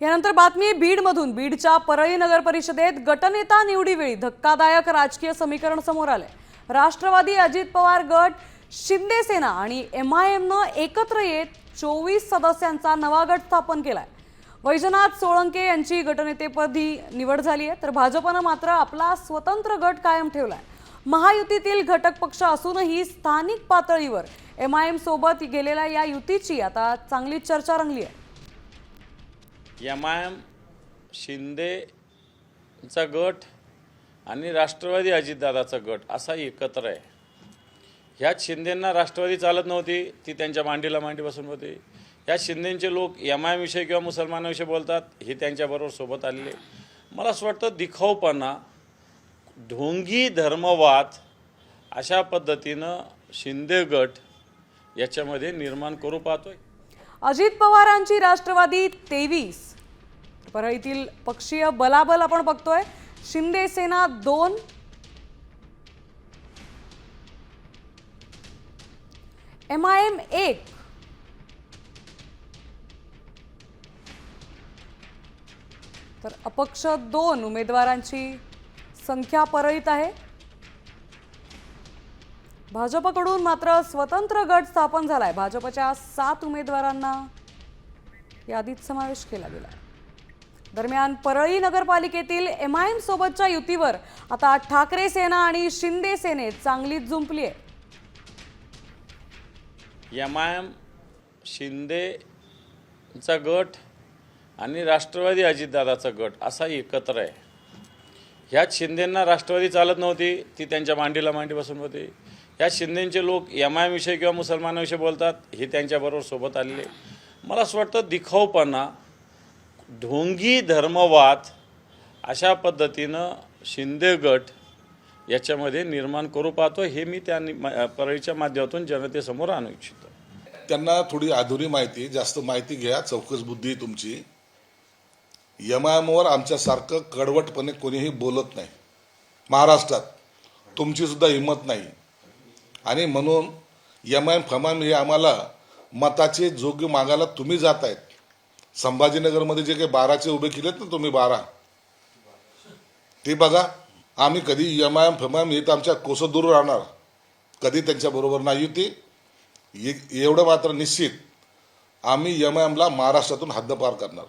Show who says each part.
Speaker 1: यानंतर बातमी बीडमधून. बीडच्या परळी नगर परिषदेत गटनेता निवडीवेळी धक्कादायक राजकीय समीकरण समोर आले राष्ट्रवादी अजित पवार गट शिंदे सेना आणि एम आय एमनं एकत्र येत चोवीस सदस्यांचा नवा गट स्थापन केलाय. वैजनाथ सोळंके यांची गटनेतेपदी निवड झाली आहे तर भाजपनं मात्र आपला स्वतंत्र गट कायम ठेवलाय. महायुतीतील घटक पक्ष असूनही स्थानिक पातळीवर एम आय एम सोबत गेलेल्या या युतीची आता चांगली चर्चा रंगली आहे.
Speaker 2: एम आय एम शिंदेचा गट आणि राष्ट्रवादी अजितदादाचा गट असा एकत्र आहे. ह्यात शिंदेंना राष्ट्रवादी चालत नव्हती ती त्यांच्या मांडीला मांडी बसून होती. ह्या शिंदेचे लोक एम आय विषयी किंवा मुसलमानाविषयी बोलतात हे त्यांच्याबरोबर सोबत आलेले मला असं वाटतं दिखाऊपणा ढोंगी धर्मवाद अशा पद्धतीनं शिंदे गट याच्यामध्ये निर्माण करू पाहतोय.
Speaker 1: अजित पवारांची राष्ट्रवादी तेवीस. परळीतील पक्षीय बलाबल आपण बघतोय. शिंदे सेना दोन. एम आय एम एक. तर अपक्ष दोन उमेदवारांची संख्या परळीत आहे. भाजपकडून मात्र स्वतंत्र गट स्थापन झालाय. भाजपच्या सात उमेदवारांना यादीत समावेश केला गेला दरम्यान परळी नगरपालिकेतील एम आय एम सोबतच्या युतीवर आता ठाकरे सेना आणि शिंदे सेने चांगलीच जुंपली आहे.
Speaker 2: एम आय एम शिंदेचा गट आणि राष्ट्रवादी अजितदादाचा गट असा एकत्र आहे. ह्यात शिंदेंना राष्ट्रवादी चालत नव्हती ती त्यांच्या मांडीला मांडी बसून होती. ह्या शिंदेचे लोक एम आय विषयी किंवा मुसलमानाविषयी बोलतात हे त्यांच्याबरोबर सोबत आलेले मला असं वाटतं दिखाऊपणा ढोंगी धर्मवाद अशा पद्धतीनं शिंदे गट याच्यामध्ये निर्माण करू पाहतो हे मी त्या नि- परळीच्या माध्यमातून जनतेसमोर आणू इच्छितो.
Speaker 3: त्यांना थोडी अधुरी माहिती जास्त माहिती घ्या चौकस बुद्धी आहे तुमची. यमायमवर आमच्यासारखं कडवटपणे कोणीही बोलत नाही. महाराष्ट्रात तुमची सुद्धा हिंमत नाही. आणि म्हणून यमायम फमायम हे आम्हाला मताचे जोग्य मागायला तुम्ही जात आहेत संभाजीनगरमध्ये जे काही बाराचे उभे केलेत ना तुम्ही बारा. ते बघा आम्ही कधी यमायम फमायम हे तर आमच्या कोसं दूर राहणार? कधी त्यांच्याबरोबर नाही युती एवढं मात्र निश्चित आम्ही यमएमला महाराष्ट्रातून हद्दपार करणार.